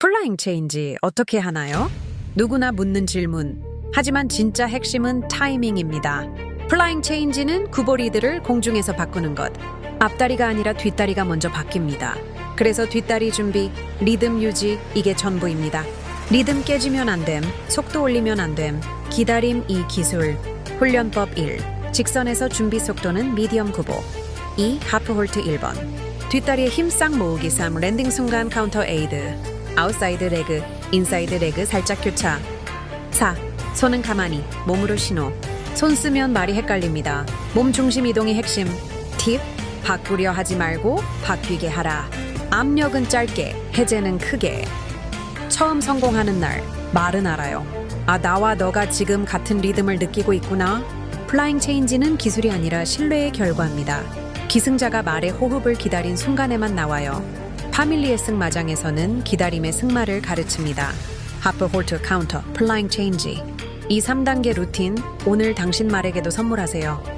플라잉 체인지 어떻게 하나요? 누구나 묻는 질문. 하지만 진짜 핵심은 타이밍입니다. 플라잉 체인지는 구보리드를 공중에서 바꾸는 것. 앞다리가 아니라 뒷다리가 먼저 바뀝니다. 그래서 뒷다리 준비, 리듬 유지, 이게 전부입니다. 리듬 깨지면 안 됨, 속도 올리면 안 됨, 기다림 이 기술, 훈련법 1. 직선에서 준비 속도는 미디엄 구보. 2. 하프 홀트 1번. 뒷다리에 힘 싹 모으기 3. 랜딩 순간 카운터 에이드. 아웃사이드 레그, 인사이드 레그 살짝 교차. 4. 손은 가만히, 몸으로 신호. 손 쓰면 말이 헷갈립니다. 몸 중심 이동이 핵심. 팁, 바꾸려 하지 말고 바뀌게 하라. 압력은 짧게, 해제는 크게. 처음 성공하는 날, 말은 알아요. 아, 나와 너가 지금 같은 리듬을 느끼고 있구나. 플라잉 체인지는 기술이 아니라 신뢰의 결과입니다. 기승자가 말의 호흡을 기다린 순간에만 나와요. 파밀리의 승마장에서는 기다림의 승마를 가르칩니다. 하프 홀트 카운터 플라잉 체인지. 이 3단계 루틴 오늘 당신 말에게도 선물하세요.